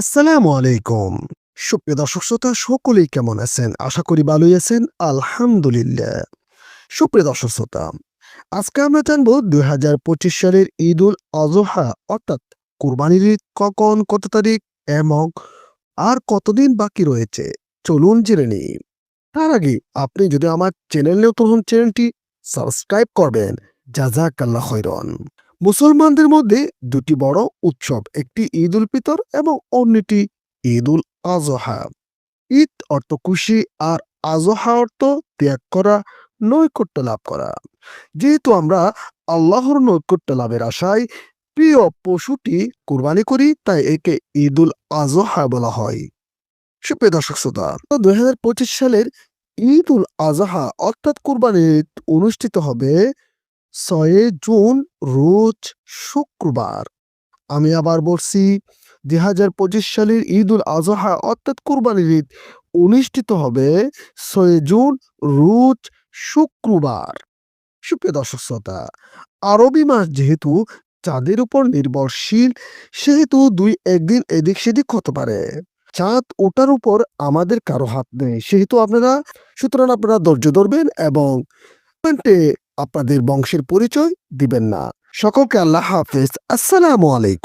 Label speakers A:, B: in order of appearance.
A: আসসালামু আলাইকুম। সুপ্রিয় দর্শক শ্রোতা, সকলেই কেমন আছেন? আশা করি ভালোই আছেন। আলহামদুলিল্লাহ। সুপ্রিয় দর্শক শ্রোতা, আজকে আমরা জানব দুই হাজার পঁচিশ সালের ঈদ উল আজহা, অর্থাৎ কুরবানির ঈদ কখন, কত তারিখ এবং আর কতদিন বাকি রয়েছে? চলুন জেনে নিই। তার আগে আপনি যদি আমার চ্যানেল নতুন হন, চ্যানেলটি সাবস্ক্রাইব করবেন। জাজাকাল্লাহ খৈরন মুসলমানদের মধ্যে দুটি বড় উৎসব, একটি ঈদ উল ফিতর এবং অন্যটি ঈদ উল আজহা ঈদ অর্থ খুশি আর আজহা অর্থ ত্যাগ করা, নৈকট্য লাভ করা। যেহেতু আমরা আল্লাহর নৈকট্য লাভের আশায় প্রিয় পশুটি কোরবানি করি, তাই একে ঈদ উল আজহা বলা হয়। সুপ্রিয় দর্শক শ্রোতা, দুই হাজার পঁচিশ সালের ঈদ উল আজহা অর্থাৎ কোরবানির অনুষ্ঠিত হবে ছয় জুন রোজ শুক্রবার। আমি আবার বলছি দুই হাজার পঁচিশ সালের ঈদ উল আজহা অর্থাৎ কুরবানির ঈদ অনুষ্ঠিত হবে ছয় জুন রোজ শুক্রবার। সুপ্রিয় দর্শক শ্রোতা, আরবি মাস যেহেতু চাঁদের উপর নির্ভরশীল, সেহেতু দুই একদিন এদিক সেদিক হতে পারে। চাঁদ ওটার উপর আমাদের কারও হাত নেই, সেহেতু আপনারা, সুতরাং আপনারা ধৈর্য ধরবেন এবং আপনাদের বংশের পরিচয় দিবেন না। সকলকে আল্লাহ হাফিজ। আসসালামু আলাইকুম।